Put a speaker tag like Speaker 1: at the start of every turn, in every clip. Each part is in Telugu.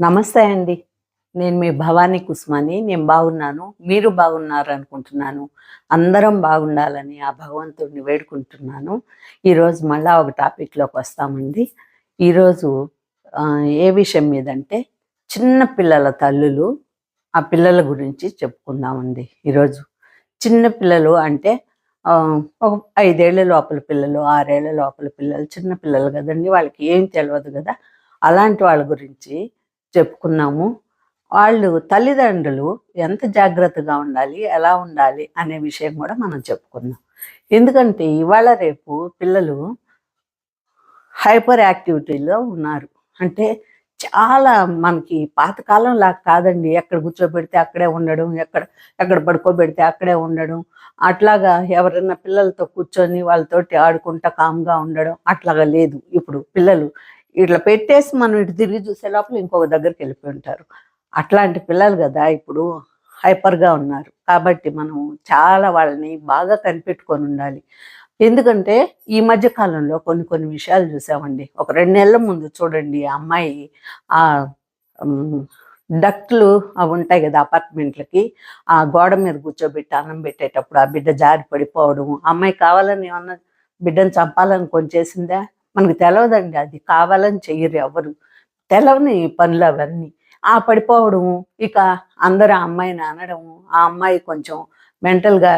Speaker 1: నమస్తే అండి. నేను మీ భవానీ కుసుమని. నేను బాగున్నాను. మీరు బాగున్నారు అనుకుంటున్నాను. అందరం బాగుండాలని ఆ భగవంతుడిని వేడుకుంటున్నాను. ఈరోజు మళ్ళా ఒక టాపిక్లోకి వస్తామండి. ఈరోజు ఏ విషయం మీద అంటే చిన్న పిల్లల తల్లులు ఆ పిల్లల గురించి చెప్పుకుందామండి ఈరోజు. చిన్న పిల్లలు అంటే ఒక ఐదేళ్ళ లోపల పిల్లలు ఆరేళ్ళ లోపల పిల్లలు చిన్న పిల్లలు కదండి. వాళ్ళకి ఏం తెలియదు కదా. అలాంటి వాళ్ళ గురించి చెప్పుకున్నాము. వాళ్ళు తల్లిదండ్రులు ఎంత జాగ్రత్తగా ఉండాలి ఎలా ఉండాలి అనే విషయం కూడా మనం చెప్పుకున్నాం. ఎందుకంటే ఇవాళ రేపు పిల్లలు హైపర్ యాక్టివిటీలో ఉన్నారు. అంటే చాలా మనకి పాతకాలం లాగా కాదండి. ఎక్కడ కూర్చోబెడితే అక్కడే ఉండడం ఎక్కడ ఎక్కడ పడుకోబెడితే అక్కడే ఉండడం అట్లాగా ఎవరైనా పిల్లలతో కూర్చొని వాళ్ళతోటి ఆడుకుంటా కామ్గా ఉండడం అట్లాగా లేదు. ఇప్పుడు పిల్లలు ఇట్లా పెట్టేసి మనం ఇటు తిరిగి చూసే లోపల ఇంకొక దగ్గరికి వెళ్ళిపోయి ఉంటారు. అట్లాంటి పిల్లలు కదా ఇప్పుడు హైపర్గా ఉన్నారు. కాబట్టి మనం చాలా వాళ్ళని బాగా కనిపెట్టుకొని ఉండాలి. ఎందుకంటే ఈ మధ్య కాలంలో కొన్ని కొన్ని విషయాలు చూసామండి. ఒక రెండు నెలల ముందు చూడండి ఆ అమ్మాయి ఆ డక్ట్లు అవి ఉంటాయి కదా అపార్ట్మెంట్లకి ఆ గోడ మీద కూర్చోబెట్టి అన్నం పెట్టేటప్పుడు ఆ బిడ్డ జారి పడిపోవడం అమ్మాయి కావాలని ఏమన్నా బిడ్డను చంపాలని కొని చేసిందా? మనకు తెలవదండి. అది కావాలని చెయ్యరు ఎవరు. తెలవని పనులు అవన్నీ ఆ పడిపోవడము ఇక అందరు ఆ అమ్మాయిని అనడము ఆ అమ్మాయి కొంచెం మెంటల్గా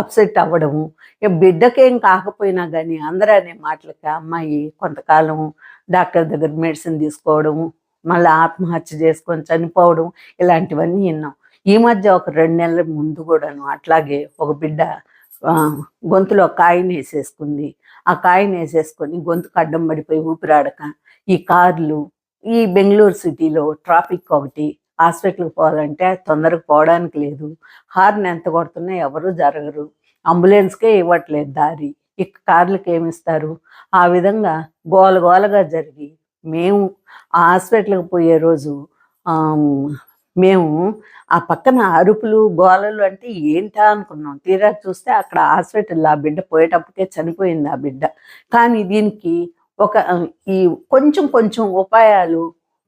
Speaker 1: అప్సెట్ అవ్వడము ఇక బిడ్డకేం కాకపోయినా కానీ అందరూ అనే మాటలకి అమ్మాయి కొంతకాలం డాక్టర్ దగ్గర మెడిసిన్ తీసుకోవడము మళ్ళీ ఆత్మహత్య చేసుకొని చనిపోవడం ఇలాంటివన్నీ విన్నాం. ఈ మధ్య ఒక రెండు నెలల ముందు కూడాను అట్లాగే ఒక బిడ్డ గొంతులో కాయని వేసేసుకుంది. ఆ కాయని వేసేసుకొని గొంతుకు అడ్డం పడిపోయి ఊపిరాడక ఈ కార్లు ఈ బెంగళూరు సిటీలో ట్రాఫిక్ ఒకటి హాస్పిటల్కి పోవాలంటే తొందరగా పోవడానికి లేదు. హార్న్ ఎంత కొడుతున్నా ఎవరు జరగరు. అంబులెన్స్కే ఇవ్వట్లేదు దారి. ఇక కార్లకి ఏమిస్తారు? ఆ విధంగా గోల గోలగా జరిగి మేము ఆ హాస్పిటల్కి పోయే రోజు మేము ఆ పక్కన అరుపులు గోలలు అంటే ఏంటా అనుకున్నాం. తీరా చూస్తే అక్కడ హాస్పిటల్లో ఆ బిడ్డ పోయేటప్పటికే చనిపోయింది ఆ బిడ్డ. కానీ దీనికి ఒక ఈ కొంచెం కొంచెం ఉపాయాలు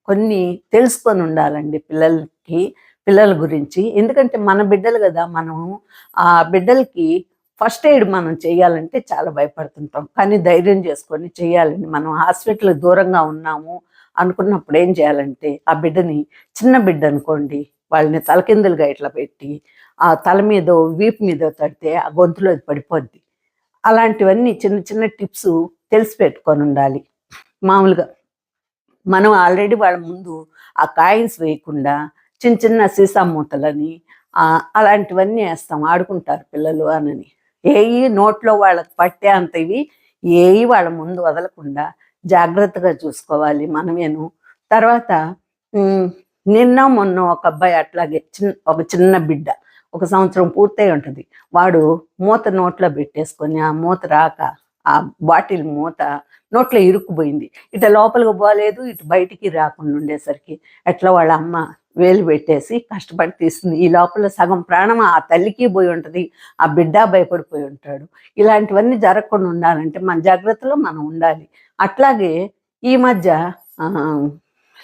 Speaker 1: కొన్ని తెలుసుకొని ఉండాలండి పిల్లలకి పిల్లల గురించి. ఎందుకంటే మన బిడ్డలు కదా మనం ఆ బిడ్డలకి ఫస్ట్ ఎయిడ్ మనం చేయాలంటే చాలా భయపడుతుంటాం. కానీ ధైర్యం చేసుకొని చేయాలండి. మనం హాస్పిటల్ దూరంగా ఉన్నాము. అనుకున్నప్పుడు ఏం చేయాలంటే ఆ బిడ్డని చిన్న బిడ్డ అనుకోండి వాళ్ళని తలకిందులుగా ఇట్లా పెట్టి ఆ తల మీద వీపు మీద తడితే ఆ గొంతులో అది పడిపోద్ది. అలాంటివన్నీ చిన్న చిన్న టిప్స్ తెలిసి పెట్టుకొని ఉండాలి. మామూలుగా మనం ఆల్రెడీ వాళ్ళ ముందు ఆ కాయిన్స్ వేయకుండా చిన్న చిన్న సీసా మూతలని అలాంటివన్నీ వేస్తాం. ఆడుకుంటారు పిల్లలు అనని. ఏవి నోట్లో వాళ్ళకి పట్టే అంత ఇవి ఏవి వాళ్ళ ముందు వదలకుండా జాగ్రత్తగా చూసుకోవాలి మనమేను. తర్వాత ఉమ్, నిన్న మొన్న ఒక అబ్బాయి అట్లాగే చిన్న ఒక చిన్న బిడ్డ ఒక సంవత్సరం పూర్తయి ఉంటుంది. వాడు మూత నోట్లో పెట్టేసుకొని ఆ మూత రాక ఆ బాటిల్ మూత నోట్లో ఇరుక్కుపోయింది. ఇటు లోపలికి పోలేదు ఇటు బయటికి రాకుండా ఉండేసరికి ఎట్లా వాళ్ళ అమ్మ వేలు పెట్టేసి కష్టపడి తీస్తుంది. ఈ లోపల సగం ప్రాణం ఆ తల్లికి పోయి ఉంటుంది ఆ బిడ్డ భయపడిపోయి ఉంటాడు. ఇలాంటివన్నీ జరగకుండా ఉండాలంటే మన జాగ్రత్తలో మనం ఉండాలి. అట్లాగే ఈ మధ్య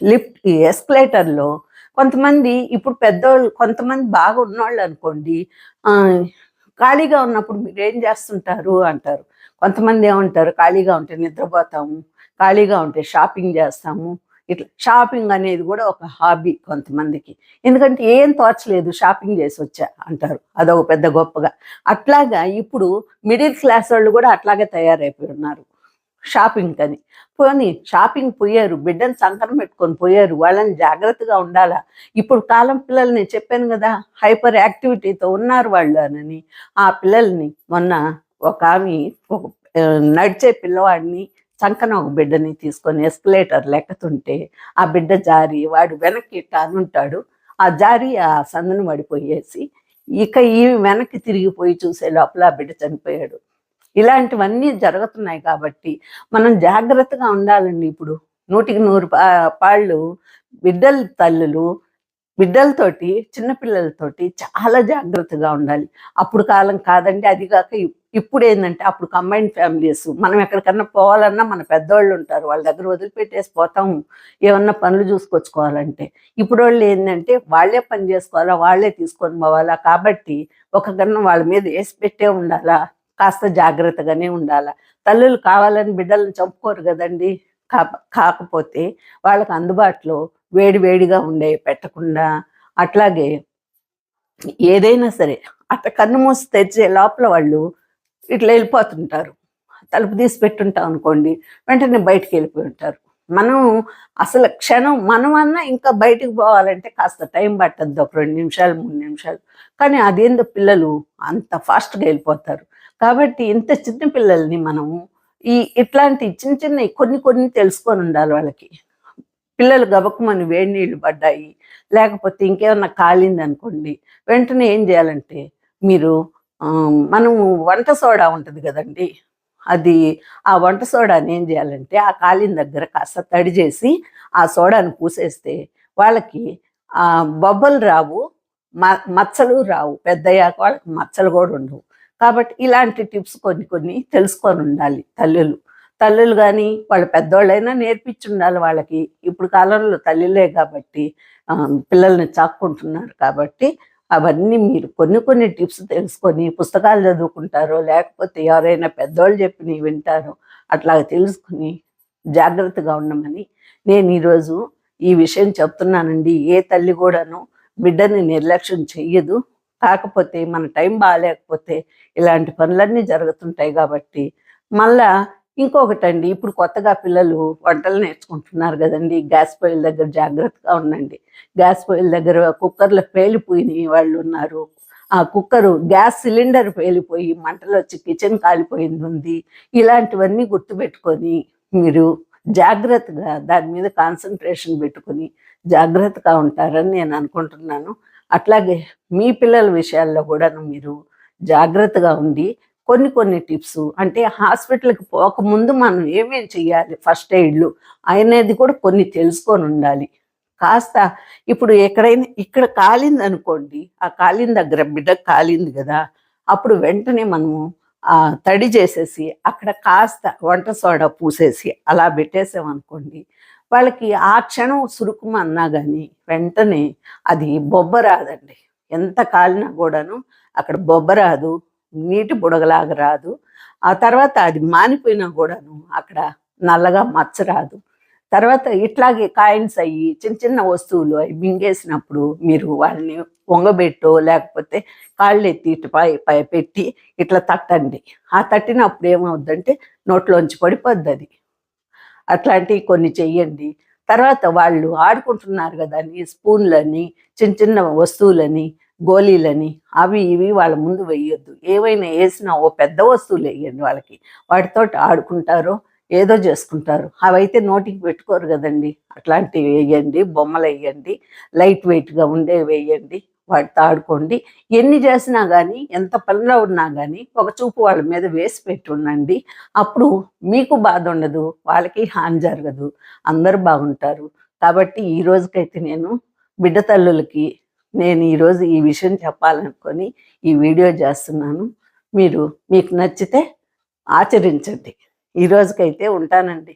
Speaker 1: లిఫ్ట్ ఈ ఎస్కలేటర్లో కొంతమంది ఇప్పుడు పెద్దోళ్ళు కొంతమంది బాగా ఉన్నోళ్ళు అనుకోండి ఖాళీగా ఉన్నప్పుడు మీరు ఏం చేస్తుంటారు అంటారు. కొంతమంది ఏమంటారు ఖాళీగా ఉంటే నిద్రపోతాము ఖాళీగా ఉంటే షాపింగ్ చేస్తాము ఇట్లా షాపింగ్ అనేది కూడా ఒక హాబీ కొంతమందికి. ఎందుకంటే ఏం తోచలేదు షాపింగ్ చేసి వచ్చా అంటారు. అదొక పెద్ద గొప్పగా. అట్లాగా ఇప్పుడు మిడిల్ క్లాస్ వాళ్ళు కూడా అట్లాగే తయారైపోయి ఉన్నారు. షాపింగ్ అని పోనీ షాపింగ్ పోయారు బిడ్డను సంకరం పెట్టుకొని పోయారు వాళ్ళని జాగ్రత్తగా ఉండాలా? ఇప్పుడు కాలం పిల్లలు నేను చెప్పాను కదా హైపర్ యాక్టివిటీతో ఉన్నారు వాళ్ళు అని ఆ పిల్లల్ని మొన్న ఒక ఆమె ఒక నడిచే పిల్లవాడిని చంకన ఒక బిడ్డని తీసుకొని ఎస్కలేటర్ లెక్కతుంటే ఆ బిడ్డ జారి వాడు వెనక్కి ఇట్లా ఆ జారి ఆ సందను పడిపోయేసి ఇక ఈ వెనక్కి తిరిగిపోయి చూసే లోపల ఆ బిడ్డ చనిపోయాడు. ఇలాంటివన్నీ జరుగుతున్నాయి కాబట్టి మనం జాగ్రత్తగా ఉండాలండి ఇప్పుడు. నూటికి నూరు పాళ్ళు బిడ్డల తల్లులు బిడ్డలతోటి చిన్నపిల్లలతోటి చాలా జాగ్రత్తగా ఉండాలి. అప్పుడు కాలం కాదండి అది కాక ఇప్పుడు ఏంటంటే అప్పుడు కంబైన్డ్ ఫ్యామిలీస్. మనం ఎక్కడికన్నా పోవాలన్నా మన పెద్దవాళ్ళు ఉంటారు వాళ్ళ దగ్గర వదిలిపెట్టేసి పోతాము. ఏమన్నా పనులు చూసుకొచ్చుకోవాలంటే. ఇప్పుడు వాళ్ళు ఏంటంటే వాళ్ళే పని చేసుకోవాలా వాళ్ళే తీసుకొని పోవాలా. కాబట్టి ఒక గన్నం వాళ్ళ మీద వేసి పెట్టే ఉండాలా కాస్త జాగ్రత్తగానే ఉండాలా. తల్లులు కావాలని బిడ్డలను చంపుకోరు కదండి. కా కాకపోతే వాళ్ళకి అందుబాటులో వేడి వేడిగా ఉండే పెట్టకుండా అట్లాగే ఏదైనా సరే అట్ట కన్ను మూసి తెరిచే లోపల వాళ్ళు ఇట్లా వెళ్ళిపోతుంటారు. తలుపు తీసి పెట్టుంటాం అనుకోండి వెంటనే బయటికి వెళ్ళిపోయి ఉంటారు. మనం అసలు క్షణం మనమన్నా ఇంకా బయటికి పోవాలంటే కాస్త టైం పట్టద్దు ఒక రెండు నిమిషాలు మూడు నిమిషాలు. కానీ అదేందో పిల్లలు అంత ఫాస్ట్గా వెళ్ళిపోతారు. కాబట్టి ఇంత చిన్న పిల్లల్ని మనము ఈ ఇట్లాంటి చిన్న చిన్న కొన్ని కొన్ని తెలుసుకొని ఉండాలి వాళ్ళకి. పిల్లలు గబకమని వేడి నీళ్ళు పడ్డాయి లేకపోతే ఇంకేమన్నా కాలింది అనుకోండి వెంటనే ఏం చేయాలంటే మీరు మనం మనము వంట సోడా ఉంటుంది కదండి. అది ఆ వంట సోడాని ఏం చేయాలంటే ఆ కాలిన దగ్గర కాస్త తడి చేసి ఆ సోడాని పూసేస్తే వాళ్ళకి ఆ బొబ్బలు రావు మ- మచ్చలు రావు. పెద్దయ్యాక వాళ్ళకి మచ్చలు కూడా ఉండవు. కాబట్టి ఇలాంటి టిప్స్ కొన్ని కొన్ని తెలుసుకొని ఉండాలి తల్లులు. తల్లులు కానీ వాళ్ళ పెద్దోళ్ళైనా నేర్పించి ఉండాలి వాళ్ళకి. ఇప్పుడు కాలంలో తల్లిలే కాబట్టి పిల్లల్ని చాక్కుంటున్నారు కాబట్టి అవన్నీ మీరు కొన్ని కొన్ని టిప్స్ తెలుసుకొని పుస్తకాలు చదువుకుంటారో లేకపోతే ఎవరైనా పెద్దవాళ్ళు చెప్పినవి వింటారో అట్లా తెలుసుకుని జాగ్రత్తగా ఉండమని నేను ఈరోజు ఈ విషయం చెప్తున్నానండి. ఏ తల్లి కూడాను బిడ్డని నిర్లక్ష్యం చెయ్యదు. కాకపోతే మన టైం బాగాలేకపోతే ఇలాంటి పనులన్నీ జరుగుతుంటాయి కాబట్టి మళ్ళా ఇంకొకటండి ఇప్పుడు కొత్తగా పిల్లలు వంటలు నేర్చుకుంటున్నారు కదండి. గ్యాస్ పొయ్యిల దగ్గర జాగ్రత్తగా ఉండండి. గ్యాస్ పొయ్యిల దగ్గర కుక్కర్లు పేలిపోయినాయి వాళ్ళు ఉన్నారు. ఆ కుక్కరు గ్యాస్ సిలిండర్ పేలిపోయి మంటలు వచ్చి కిచెన్ కాలిపోయింది ఉంది. ఇలాంటివన్నీ గుర్తుపెట్టుకొని మీరు జాగ్రత్తగా దాని మీద కాన్సన్ట్రేషన్ పెట్టుకొని జాగ్రత్తగా ఉంటారని నేను అనుకుంటున్నాను. అట్లాగే మీ పిల్లల విషయాల్లో కూడా మీరు జాగ్రత్తగా ఉండి కొన్ని కొన్ని టిప్స్. అంటే హాస్పిటల్కి పోకముందు మనం ఏమేం చేయాలి ఫస్ట్ ఎయిడ్లు అనేది కూడా కొన్ని తెలుసుకొని ఉండాలి. కాస్త ఇప్పుడు ఎక్కడైనా ఇక్కడ కాలింది అనుకోండి ఆ కాలిన దగ్గర బిడ్డ కాలింది కదా అప్పుడు వెంటనే మనము ఆ తడి చేసేసి అక్కడ కాస్త వంట సోడా పూసేసి అలా పెట్టేసామనుకోండి వాళ్ళకి ఆ క్షణం సురుకుమన్నా కానీ వెంటనే అది బొబ్బ రాదండి. ఎంత కాలినా కూడాను అక్కడ బొబ్బ రాదు నీటి బుడగలాగా రాదు. ఆ తర్వాత అది మానిపోయినా కూడాను అక్కడ నల్లగా మచ్చ రాదు. తర్వాత ఇట్లాగే కాయిన్స్ అయ్యి చిన్న చిన్న వస్తువులు అవి మింగేసినప్పుడు మీరు వాళ్ళని వంగబెట్టో లేకపోతే కాళ్ళు ఎత్తి ఇటు పై పై పెట్టి ఇట్లా తట్టండి. ఆ తట్టినప్పుడు ఏమవుద్దంటే నోట్లోంచి పడిపోద్ది అది అట్లాంటివి కొన్ని చెయ్యండి. తర్వాత వాళ్ళు ఆడుకుంటున్నారు కదా అని స్పూన్లని చిన్న చిన్న వస్తువులని గోళీలని అవి ఇవి వాళ్ళ ముందు వేయొద్దు. ఏవైనా వేసినా ఓ పెద్ద వస్తువులు వేయండి వాళ్ళకి. వాటితో ఆడుకుంటారో ఏదో చేసుకుంటారు. అవైతే నోటికి పెట్టుకోరు కదండి. అట్లాంటివి వేయండి బొమ్మలు వేయండి లైట్ వెయిట్గా ఉండే వేయండి వాటితో ఆడుకోండి. ఎన్ని చేసినా కానీ ఎంత పనిలో ఉన్నా కానీ ఒక చూపు వాళ్ళ మీద వేసి పెట్టుండండి. అప్పుడు మీకు బాధ ఉండదు వాళ్ళకి హాని జరగదు. అందరూ బాగుంటారు. కాబట్టి ఈ రోజుకైతే నేను బిడ్డ తల్లులకి నేను ఈరోజు ఈ విషయం చెప్పాలనుకొని ఈ వీడియో చేస్తున్నాను. మీరు మీకు నచ్చితే ఆచరించండి. ఈ రోజుకైతే ఉంటానండి.